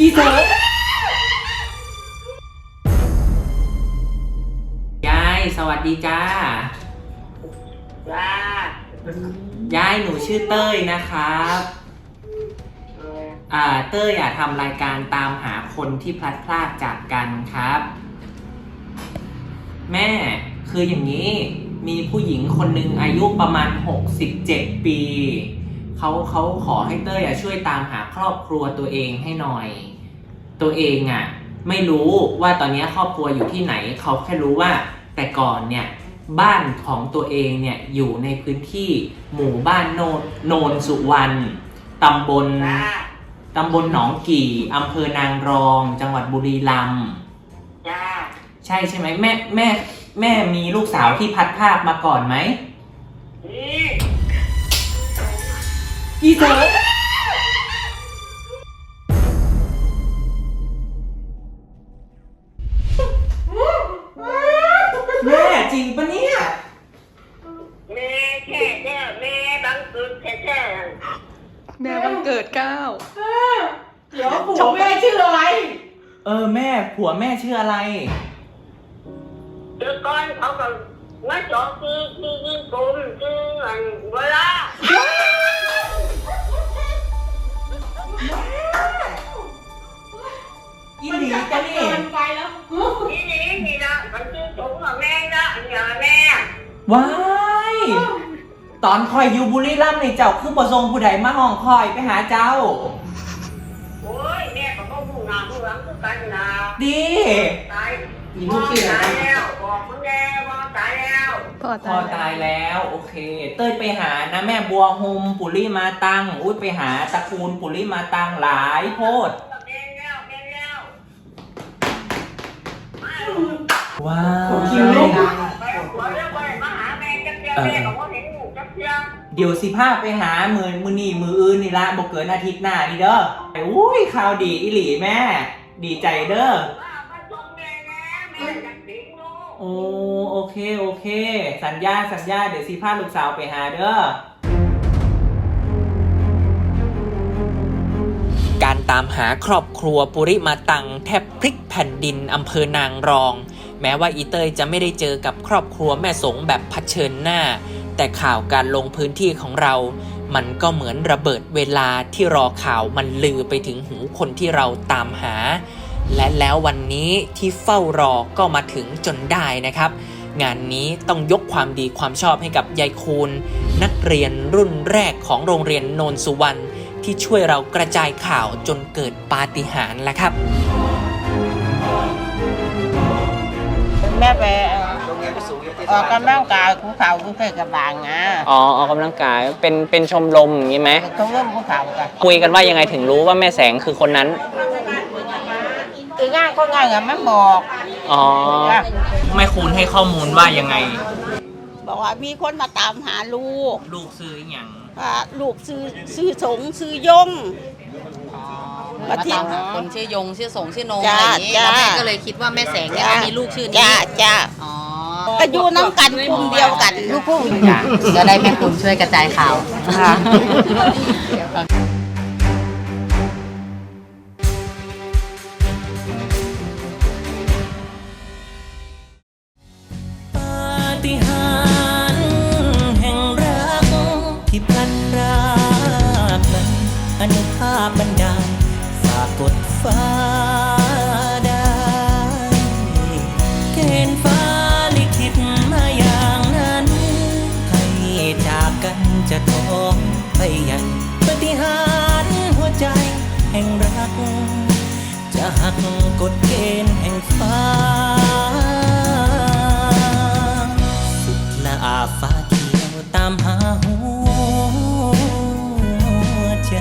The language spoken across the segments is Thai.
อีเถอะยายสวัสดีจ้า จ้ายายหนูชื่อเต้ยนะครับ เอออ่าเต้ยอยากทำรายการตามหาคนที่พลัดพรากจากกันครับ แม่คืออย่างนี้มีผู้หญิงคนหนึ่งอายุประมาณ 67 ปี เขาเขาขอให้เต้ยอะช่วยตามหาครอบครัวตัวเองให้หน่อย ตัวเองอะไม่รู้ว่าตอนนี้ครอบครัวอยู่ที่ไหน เขาแค่รู้ว่าแต่ก่อนเนี่ยบ้านของตัวเองเนี่ยอยู่ในพื้นที่หมู่บ้านโนนโนนสุวรรณตำบลจ้าตำบลหนองกี่อำเภอนางรอง จังหวัดบุรีรัมย์จ้าใช่ใช่ไหมแม่แม่แม่มีลูกสาวที่พัดภาคมาก่อนไหมนี่ อีเถอะแม่จริงปะเนี่ย แม่แค่แค่แม่บังสุดแค่แค่แม่วันเกิดเก้าเดี๋ยวผัวแม่ชื่ออะไร เออแม่ผัวแม่ชื่ออะไรเดี๋ยวก่อนเขาก็มาจอกคือคือคือกุมคืออันเวลา อีหลีปะเนี่ยเกินไปแล้วนี่นี่นี่นะมันคือถุงของแม่นะอันเนี้ยแม่ว้าย ตอนคอยอยู่บุรีรัมย์นี่เจ้าคือบ่ทรงผู้ใดมาห้องคอยไปหาเจ้า โอ้ยแม่ก็ต้องหูหนาหูหลังคือกันนะดี ตายมีลูกชื่ออะไรตายแล้วบอกมึงแน่ว่าตายแล้ว พ่อพอตายตายแล้วโอเค เต้ยไปหานะแม่บัวโฮมปุริมาตัง อุ้ยไปหาตระกูลปุริมาตังหลายโพดแม่แล้วแม่แล้วว้าผมคิวลูกไปหัวเรื่องไปมาหาแม่จักเดียวแม่บอกว่าเห็นหมูจักเดียวเดี๋ยวสิพาไปหามือมือนี่มืออื่นนี่ละบอกเกินอาทิตย์หน้านี่เด้อไปอุ้ยข่าวดีอีหลีแม่ ดีใจเด้อว่ามาชมแม่นะแม่อยากสิงลูกโอ้โอ เค โอเค สัญญาสัญญา เดี๋ยวสิพาลูกสาวไปหาเด้อ การตามหาครอบครัวปุริมาตังแทบพลิกแผ่นดินอำเภอนางรอง แม้ว่าอีเตยจะไม่ได้เจอกับครอบครัวแม่สงแบบเผชิญหน้า แต่ข่าวการลงพื้นที่ของเรา มันก็เหมือนระเบิดเวลาที่รอข่าวมันลือไปถึงหูคนที่เราตามหาและแล้ววันนี้ที่เฝ้ารอก็มาถึงจนได้นะครับ งานนี้ต้องยกความดีความชอบให้กับยายคูณ นักเรียนรุ่นแรกของโรงเรียนโนนสุวรรณที่ช่วยเรากระจายข่าวจนเกิดปาฏิหาริย์ละครับ แม่ไปออกกำลังกายภูเขาภูเคยกระบางอะอ๋อออกกำลังกายเป็นเป็นชมรมอย่างนี้ไหมเขาเริ่มภูเขากันคุยกันว่ายังไงถึงรู้ว่าแม่แสงคือคนนั้นอีง่ายก็ง่ายอะมันบอกอ๋อจ้ะ แม่คูณให้ข้อมูลว่ายังไง บอกว่ามีคนมาตามหาลูกลูกซื้ออย่างว่าลูกซื้อซื้อสงซื้อยงมาที่ตามหาคนชื่อยงชื่อสงชื่อนงจ้าอะไรอย่างนี้จ้า แล้วแม่ก็เลยคิดว่าแม่แสงเนี่ยจ้ามีลูกชื่อนี้จ้าจ้าอ๋อก็อยู่น้ำกันกลุ่มเดียวกันลูกผู้จ้ะก็ได้แม่คุณช่วยกระจายข่าว ฏิหารแห่งรัก ที่พลันรากนั้นอนุภาพบันดาลฝากกดฟ้าได้เกณฑ์ฟ้าลิขิตมาอย่างนั้น ให้จากกันจะท้องไปใหญ่ปาฏิหารหัวใจแห่งรัก จะหักกฎเกณฑ์แห่งฟ้า ละอาฟ้าเขียวตามหาหัวใจ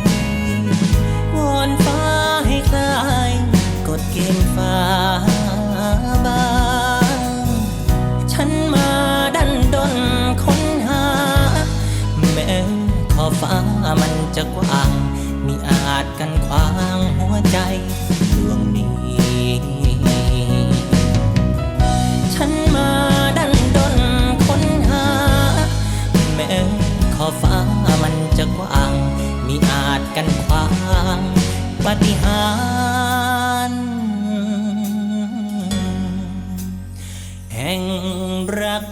วอนฟ้าให้คลายกฎเกณฑ์ฟ้าบาง ฉันมาดันดนค้นหา แม้ขอฟ้ามันจะกว้าง มีอาจกันขวางหัวใจ รัก